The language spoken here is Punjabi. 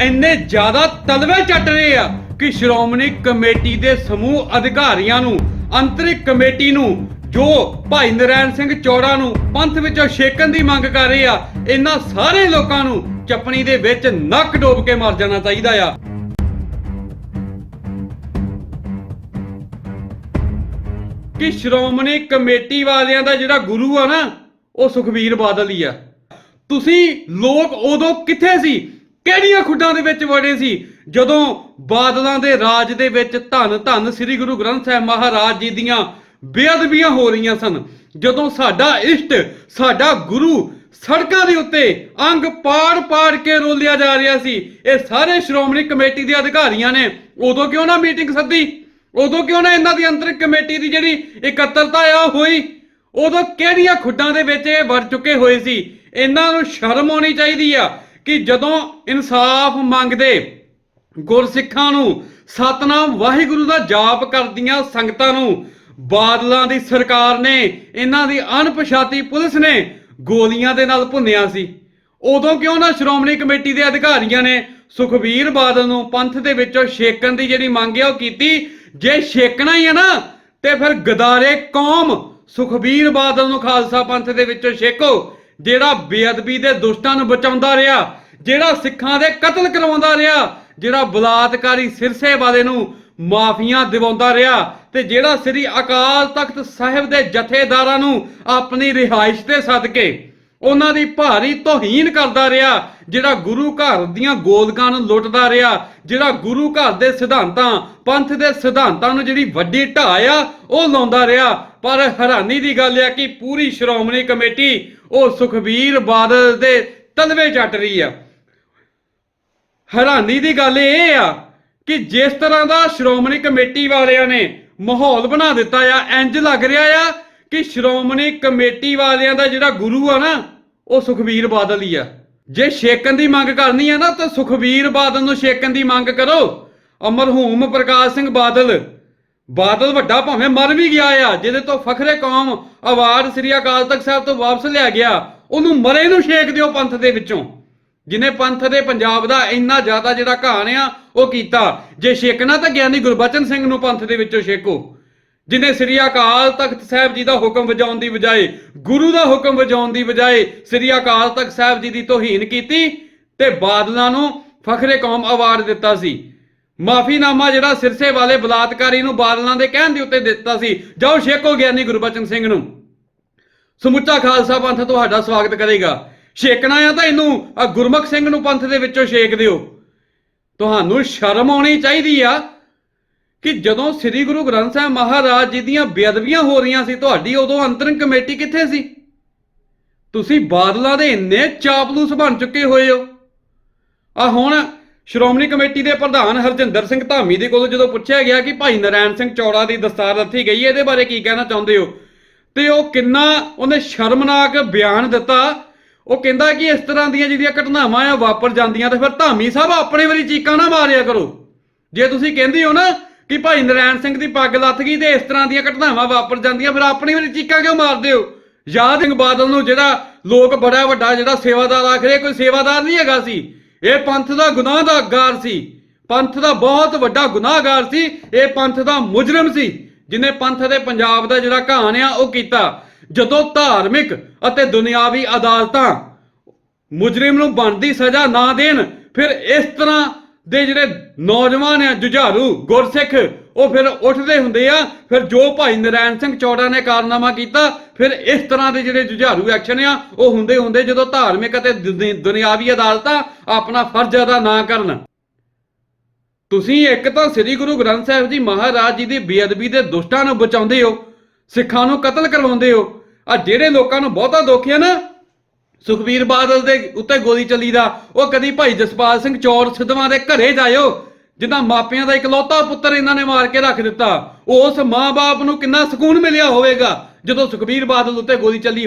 ਇੰਨੇ ਜ਼ਿਆਦਾ ਤਲਵੇ ਚੱਟ ਰਹੇ ਆ ਕਿ ਸ਼੍ਰੋਮਣੀ ਕਮੇਟੀ ਦੇ ਸਮੂਹ ਅਧਿਕਾਰੀਆਂ ਨੂੰ, ਅੰਤਰਿਕ ਕਮੇਟੀ ਨੂੰ, ਜੋ ਭਾਈ ਨਰੈਣ ਸਿੰਘ ਚੌੜਾ ਨੂੰ ਪੰਥ ਵਿੱਚੋਂ ਛੇਕਣ ਦੀ ਮੰਗ ਕਰ ਰਹੇ ਆ, ਇਹਨਾਂ ਸਾਰੇ ਲੋਕਾਂ ਨੂੰ ਚੱਪਣੀ ਦੇ ਵਿੱਚ ਨੱਕ ਡੋਬ ਕੇ ਮਰ ਜਾਣਾ ਚਾਹੀਦਾ ਆ। ਕਿ ਸ਼੍ਰੋਮਣੀ ਕਮੇਟੀ ਵਾਲਿਆਂ ਦਾ ਜਿਹੜਾ ਗੁਰੂ ਆ ਨਾ, ਉਹ ਸੁਖਬੀਰ ਬਾਦਲ ਹੀ ਆ। ਤੁਸੀਂ ਲੋਕ ਉਦੋਂ ਕਿੱਥੇ ਸੀ ਕਿਹੜੀਆਂ ਖੁੱਡਾਂ ਦੇ ਵਿੱਚ ਵੜੇ ਸੀ? ਜਦੋਂ ਬਾਦਲਾਂ ਦੇ ਰਾਜ ਦੇ ਵਿੱਚ ਧੰਨ ਧੰਨ ਸ੍ਰੀ ਗੁਰੂ ਗ੍ਰੰਥ ਸਾਹਿਬ ਮਹਾਰਾਜ ਜੀ ਦੀਆਂ ਬੇਅਦਬੀਆਂ ਹੋ ਰਹੀਆਂ ਸਨ, ਜਦੋਂ ਸਾਡਾ ਇਸ਼ਟ, ਸਾਡਾ ਗੁਰੂ ਸੜਕਾਂ ਦੇ ਉੱਤੇ ਅੰਗ ਪਾੜ ਪਾੜ ਕੇ ਰੋਲਿਆ ਜਾ ਰਿਹਾ ਸੀ, ਇਹ ਸਾਰੇ ਸ਼੍ਰੋਮਣੀ ਕਮੇਟੀ ਦੇ ਅਧਿਕਾਰੀਆਂ ਨੇ ਉਦੋਂ ਕਿਉਂ ਨਾ ਮੀਟਿੰਗ ਸੱਦੀ? ਉਦੋਂ ਕਿਉਂ ਨਾ ਇਹਨਾਂ ਦੀ ਅੰਤਰਿਕ ਕਮੇਟੀ ਦੀ ਜਿਹੜੀ ਇਕੱਤਰਤਾ ਆ ਉਹ ਹੋਈ? ਉਦੋਂ ਕਿਹੜੀਆਂ ਖੁੱਡਾਂ ਦੇ ਵਿੱਚ ਇਹ ਵੜ ਚੁੱਕੇ ਹੋਏ ਸੀ? ਇਹਨਾਂ ਨੂੰ ਸ਼ਰਮ ਆਉਣੀ ਚਾਹੀਦੀ ਆ। ਕਿ ਜਦੋਂ ਇਨਸਾਫ ਮੰਗਦੇ ਗੁਰਸਿੱਖਾਂ ਨੂੰ ਸਤਨਾਮ ਵਾਹਿਗੁਰੂ ਦਾ ਜਾਪ ਕਰਦੀਆਂ ਸੰਗਤਾਂ ਨੂੰ, ਬਾਦਲਾਂ ਦੀ ਸਰਕਾਰ ਨੇ, ਇਹਨਾਂ ਦੀ ਅਣਪਛਾਤੀ ਪੁਲਿਸ ਨੇ ਗੋਲੀਆਂ ਦੇ ਨਾਲ ਭੁੰਨਿਆ ਸੀ। ਉਦੋਂ ਕਿਉਂ ਨਾ ਸ਼੍ਰੋਮਣੀ ਕਮੇਟੀ ਦੇ ਅਧਿਕਾਰੀਆਂ ਨੇ ਸੁਖਬੀਰ ਬਾਦਲ ਨੂੰ ਪੰਥ ਦੇ ਵਿੱਚੋਂ ਛੇਕਣ ਦੀ ਜਿਹੜੀ ਮੰਗ ਹੈ ਉਹ ਕੀਤੀ। ਜੇ ਛੇਕਣਾ ਹੀ ਹੈ ਨਾ, ਤੇ ਫਿਰ ਗਦਾਰੇ ਕੌਮ ਸੁਖਬੀਰ ਬਾਦਲ ਨੂੰ ਖਾਲਸਾ ਪੰਥ ਦੇ ਵਿੱਚੋਂ ਛੇਕੋ, ਜਿਹੜਾ ਬੇਅਦਬੀ ਦੇ ਦੁਸ਼ਟਾਂ ਨੂੰ ਬਚਾਉਂਦਾ ਰਿਹਾ। ਜਿਹੜਾ ਸਿੱਖਾਂ ਦੇ ਕਤਲ ਕਰਵਾਉਂਦਾ ਰਿਹਾ, ਜਿਹੜਾ ਬਲਾਤਕਾਰੀ ਸਿਰਸੇ ਵਾਲੇ ਨੂੰ ਮਾਫੀਆਂ ਦਿਵਾਉਂਦਾ ਰਿਹਾ ਤੇ ਜਿਹੜਾ ਸ੍ਰੀ ਅਕਾਲ ਤਖਤ ਸਾਹਿਬ ਦੇ ਜਥੇਦਾਰਾਂ ਨੂੰ ਆਪਣੀ ਰਿਹਾਇਸ਼ ਤੇ ਸਦਕੇ ਉਹਨਾਂ ਦੀ ਭਾਰੀ ਤੋਹੀਨ ਕਰਦਾ ਰਿਹਾ, ਜਿਹੜਾ ਗੁਰੂ ਘਰ ਦੀਆਂ ਗੋਲਕਾਂ ਨੂੰ ਲੁੱਟਦਾ ਰਿਹਾ, ਜਿਹੜਾ ਗੁਰੂ ਘਰ ਦੇ ਸਿਧਾਂਤਾਂ, ਪੰਥ ਦੇ ਸਿਧਾਂਤਾਂ ਨੂੰ ਜਿਹੜੀ ਵੱਡੀ ਢਾਹ ਆ, ਉਹ ਲਾਉਂਦਾ ਰਿਹਾ। ਪਰ ਹੈਰਾਨੀ ਦੀ ਗੱਲ ਆ ਕਿ ਪੂਰੀ ਸ਼੍ਰੋਮਣੀ ਕਮੇਟੀ ਉਹ ਸੁਖਬੀਰ ਬਾਦਲ ਦੇ ਤਲਵੇ ਚੱਟ ਰਹੀ ਆ। ਹੈਰਾਨੀ ਦੀ ਗੱਲ ਇਹ ਆ ਕਿ ਜਿਸ ਤਰ੍ਹਾਂ ਦਾ ਸ਼੍ਰੋਮਣੀ ਕਮੇਟੀ ਵਾਲਿਆਂ ਨੇ ਮਾਹੌਲ ਬਣਾ ਦਿੱਤਾ ਆ ਇੰਜ ਲੱਗ ਰਿਹਾ ਆ ਕਿ ਸ਼੍ਰੋਮਣੀ ਕਮੇਟੀ ਵਾਲਿਆਂ ਦਾ ਜਿਹੜਾ ਗੁਰੂ ਆ ਨਾ, ਉਹ ਸੁਖਬੀਰ ਬਾਦਲ ਹੀ ਆ। ਜੇ ਛੇਕਣ ਦੀ ਮੰਗ ਕਰਨੀ ਆ ਨਾ, ਤਾਂ ਸੁਖਬੀਰ ਬਾਦਲ ਨੂੰ ਛੇਕਣ ਦੀ ਮੰਗ ਕਰੋ। ਅਮਰਹੂਮ ਪ੍ਰਕਾਸ਼ ਸਿੰਘ ਬਾਦਲ। ਬਾਦਲ ਵੱਡਾ ਭਾਵੇਂ ਮਰ ਵੀ ਗਿਆ ਆ, ਜਿਹਦੇ ਤੋਂ ਫਖਰੇ ਕੌਮ ਅਵਾਰਡ ਸ੍ਰੀ ਅਕਾਲ ਤਖਤ ਸਾਹਿਬ ਤੋਂ ਵਾਪਸ ਲਿਆ ਗਿਆ, ਉਹਨੂੰ ਮਰੇ ਨੂੰ ਛੇਕ ਦਿਓ ਪੰਥ ਦੇ ਵਿੱਚੋਂ। ਜਿਨੇ ਪੰਥ ਦੇ ਪੰਜਾਬ ਦਾ ਇੰਨਾ ਜ਼ਿਆਦਾ ਜਿਹੜਾ ਘਾਣ ਆ, ਉਹ ਕੀਤਾ। ਜੇ ਛੇਕਣਾ ਤਾਂ ਗਿਆਨੀ ਗੁਰਬਚਨ ਸਿੰਘ ਨੂੰ ਪੰਥ ਦੇ ਵਿੱਚੋਂ ਛੇਕੋ। ਜਿਨੇ ਸ੍ਰੀ ਅਕਾਲ ਤਖਤ ਸਾਹਿਬ ਜੀ ਦਾ ਹੁਕਮ ਵਜਾਉਣ ਦੀ ਬਜਾਏ, ਗੁਰੂ ਦਾ ਹੁਕਮ ਵਜਾਉਣ ਦੀ ਬਜਾਏ ਸ੍ਰੀ ਅਕਾਲ ਤਖਤ ਸਾਹਿਬ ਜੀ ਦੀ ਤੋਹੀਨ ਕੀਤੀ ਤੇ ਬਾਦਲਾਂ ਨੂੰ ਫਖਰੇ ਕੌਮ ਅਵਾਰਡ ਦਿੱਤਾ ਸੀ। ਮਾਫੀਨਾਮਾ ਜਿਹੜਾ ਸਿਰਸੇ ਵਾਲੇ ਬਲਾਤਕਾਰੀ ਨੂੰ ਬਾਦਲਾਂ ਦੇ ਕਹਿਣ ਦੇ ਉੱਤੇ ਦਿੱਤਾ ਸੀ। ਜਾਓ ਛੇਕੋ ਗਿਆਨੀ ਗੁਰਬਚਨ ਸਿੰਘ ਨੂੰ। ਸਮੁੱਚਾ ਖਾਲਸਾ ਪੰਥ ਤੁਹਾਡਾ ਸਵਾਗਤ ਕਰੇਗਾ। ਛੇਕਣਾ ਆ ਤਾਂ ਇਹਨੂੰ ਆ ਗੁਰਮੁਖ ਸਿੰਘ ਨੂੰ ਪੰਥ ਦੇ ਵਿੱਚੋਂ ਛੇਕ ਦਿਓ। ਤੁਹਾਨੂੰ ਸ਼ਰਮ ਆਉਣੀ ਚਾਹੀਦੀ ਆ ਕਿ ਜਦੋਂ ਸ੍ਰੀ ਗੁਰੂ ਗ੍ਰੰਥ ਸਾਹਿਬ ਮਹਾਰਾਜ ਜੀ ਦੀਆਂ ਬੇਅਦਬੀਆਂ ਹੋ ਰਹੀਆਂ ਸੀ ਤੁਹਾਡੀ ਉਦੋਂ ਅੰਤਰਿਮ ਕਮੇਟੀ ਕਿੱਥੇ ਸੀ? ਤੁਸੀਂ ਬਾਦਲਾਂ ਦੇ ਇੰਨੇ ਚਾਪਲੂਸ ਬਣ ਚੁੱਕੇ ਹੋਏ ਹੋ। ਆ ਹੁਣ ਸ਼੍ਰੋਮਣੀ ਕਮੇਟੀ ਦੇ ਪ੍ਰਧਾਨ ਹਰਜਿੰਦਰ ਸਿੰਘ ਧਾਮੀ ਦੇ ਕੋਲੋਂ ਜਦੋਂ ਪੁੱਛਿਆ ਗਿਆ ਕਿ ਭਾਈ ਨਰੈਣ ਸਿੰਘ ਚੌੜਾ ਦੀ ਦਸਤਾਰ ਰੱਥੀ ਗਈ ਹੈ, ਇਹਦੇ ਬਾਰੇ ਕੀ ਕਹਿਣਾ ਚਾਹੁੰਦੇ ਹੋ? ਤੇ ਉਹ ਕਿੰਨਾ ਉਹਨੇ ਸ਼ਰਮਨਾਕ ਬਿਆਨ ਦਿੱਤਾ ਉਹ ਕਹਿੰਦਾ ਕਿ ਇਸ ਤਰ੍ਹਾਂ ਦੀਆਂ ਜਿਹੜੀਆਂ ਘਟਨਾਵਾਂ ਆ ਵਾਪਰ ਜਾਂਦੀਆਂ ਤੇ ਫਿਰ ਧਾਮੀ ਸਾਹਿਬ ਆਪਣੇ ਵਾਰੀ ਚੀਕਾਂ ਨਾ ਮਾਰਿਆ ਕਰੋ। ਜੇ ਤੁਸੀਂ ਕਹਿੰਦੇ ਹੋ ਨਾ ਕਿ ਭਾਈ ਨਰੈਣ ਸਿੰਘ ਦੀ ਪੱਗ ਲੱਥ ਗਈ ਤੇ ਇਸ ਤਰ੍ਹਾਂ ਦੀਆਂ ਘਟਨਾਵਾਂ ਵਾਪਰ ਜਾਂਦੀਆਂ, ਫਿਰ ਆਪਣੀ ਵਾਰੀ ਚੀਕਾਂ ਕਿਉਂ ਮਾਰਦੇ ਹੋ? ਯਾਦ ਸਿੰਘ ਬਾਦਲ ਨੂੰ ਜਿਹੜਾ ਲੋਕ ਬੜਾ ਵੱਡਾ ਜਿਹੜਾ ਸੇਵਾਦਾਰ ਆਖਰੇ ਕੋਈ ਸੇਵਾਦਾਰ ਨਹੀਂ ਹੈਗਾ ਸੀ। ਇਹ ਪੰਥ ਦਾ ਗੁਨਾਹ ਦਾ ਗਾਰ ਸੀ। ਪੰਥ ਦਾ ਬਹੁਤ ਵੱਡਾ ਗੁਨਾਹਗਾਰ ਸੀ। ਇਹ ਪੰਥ ਦਾ ਮੁਜਰਮ ਸੀ। ਜਿਨੇ ਪੰਥ ਦੇ ਪੰਜਾਬ ਦਾ ਜਿਹੜਾ ਕਹਾਣ ਆ, ਉਹ ਕੀਤਾ। ਜਦੋਂ ਧਾਰਮਿਕ ਅਤੇ ਦੁਨਿਆਵੀ ਅਦਾਲਤਾਂ ਮੁਜਰਮ ਨੂੰ ਬਣਦੀ ਸਜ਼ਾ ਨਾ ਦੇਣ, ਫਿਰ ਇਸ ਤਰ੍ਹਾਂ ਦੇ ਜਿਹੜੇ ਨੌਜਵਾਨ ਆ, ਜੁਝਾਰੂ, ਗੁਰਸਿੱਖ, ਉਹ ਫਿਰ ਉੱਠਦੇ ਹੁੰਦੇ ਆ, ਫਿਰ ਜੋ ਭਾਈ ਨਰੈਣ ਸਿੰਘ ਚੌੜਾ ਨੇ ਕਾਰਨਾਮਾ ਕੀਤਾ, ਫਿਰ ਇਸ ਤਰ੍ਹਾਂ ਦੇ ਜਿਹੜੇ ਜੁਝਾਰੂ ਐਕਸ਼ਨ ਆ, ਉਹ ਹੁੰਦੇ ਹੁੰਦੇ ਜਦੋਂ ਧਾਰਮਿਕ ਅਤੇ ਦੁਨਿਆਵੀ ਅਦਾਲਤਾਂ ਆਪਣਾ ਫਰਜ਼ ਅਦਾ ਨਾ ਕਰਨ। ਤੁਸੀਂ ਇੱਕ ਤਾਂ ਸ੍ਰੀ ਗੁਰੂ ਗ੍ਰੰਥ ਸਾਹਿਬ ਜੀ ਮਹਾਰਾਜ ਜੀ ਦੀ ਬੇਅਦਬੀ ਦੇ ਦੁਸ਼ਟਾਂ ਨੂੰ ਬਚਾਉਂਦੇ ਹੋ, ਸਿੱਖਾਂ ਨੂੰ ਕਤਲ ਕਰਵਾਉਂਦੇ ਹੋ ਆ ਜਿਹੜੇ ਲੋਕਾਂ ਨੂੰ ਬਹੁਤਾ ਦੁੱਖ ਹੈ ਨਾ ਸੁਖਬੀਰ ਬਾਦਲ ਦੇ ਉੱਤੇ ਗੋਲੀ ਚੱਲੀ ਦਾ ਉਹ ਕਦੀ ਭਾਈ ਜਸਪਾਲ ਸਿੰਘ ਚੌਰ ਸਿੱਧਵਾਂ ਦੇ ਘਰੇ ਜਾਇਓ, ਜਿੱਦਾਂ ਮਾਪਿਆਂ ਦਾ ਇਕਲੌਤਾ ਪੁੱਤਰ ਇਹਨਾਂ ਨੇ ਮਾਰ ਕੇ ਰੱਖ ਦਿੱਤਾ, ਉਸ ਮਾਂ-ਬਾਪ ਨੂੰ ਕਿੰਨਾ ਸਕੂਨ ਮਿਲਿਆ ਹੋਵੇਗਾ ਜਦੋਂ ਸੁਖਬੀਰ ਬਾਦਲ ਉੱਤੇ ਗੋਲੀ ਚੱਲੀ